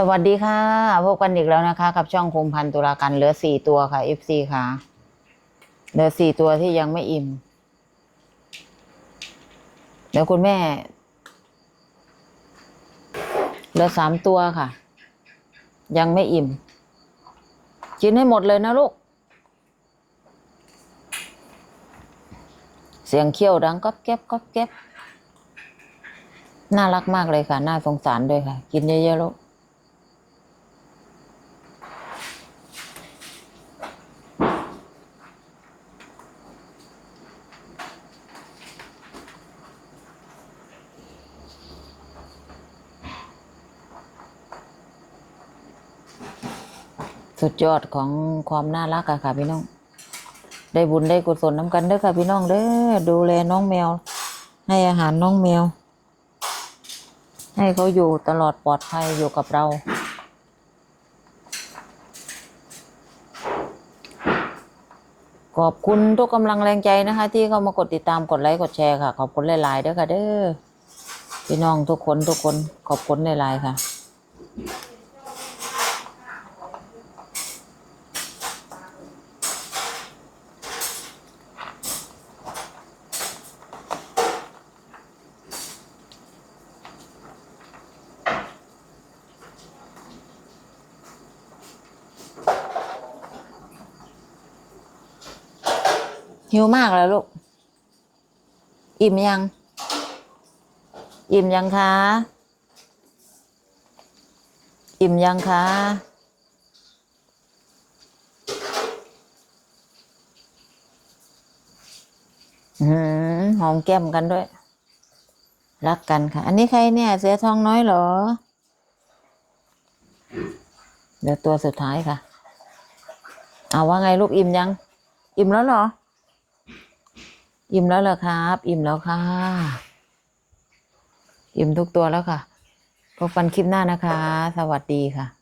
สวัสดีค่ะ พบกันอีกแล้วนะคะ กับช่องคมพันตุลาการเหลือสี่ตัวค่ะ FC ค่ะ เหลือสี่ตัวที่ยังไม่อิ่ม เดี๋ยวคุณแม่ เหลือสามตัวค่ะ ยังไม่อิ่ม กินให้หมดเลยนะลูก เสียงเคี้ยวดังก๊อบแก๊บก๊อบแก๊บน่ารักมากเลยค่ะ น่าสงสารด้วยค่ะ กินเยอะๆลูก สุดยอดของความน่ารักอะค่ะพี่น้อง ได้บุญได้กุศลน้ำกันเด้อค่ะพี่น้องเด้อดูแลน้องแมว ให้อาหารน้องแมว ให้เขาอยู่ตลอดปลอดภัยอยู่กับเรา ขอบคุณทุกกำลังแรงใจนะคะ ที่เข้ามากดติดตามกดไลค์กดแชร์ค่ะ ขอบคุณหลายๆเด้อค่ะเด้อพี่น้องทุกคนทุกคนขอบคุณหลายๆค่ะ หิวมากแล้วลูก อิ่มยัง อิ่มยังคะ อิ่มยังคะอืมหอมแก้มกันด้วย รักกันค่ะ อันนี้ใครเนี่ย เสือทองน้อยเหรอ เดี๋ยวตัวสุดท้ายค่ะ เอาว่าไงลูกอิ่มยัง อิ่มแล้วเหรอ อิ่มแล้วเหรอครับ อิ่มแล้วค่ะ อิ่มทุกตัวแล้วค่ะ พบกันคลิปหน้านะคะ สวัสดีค่ะ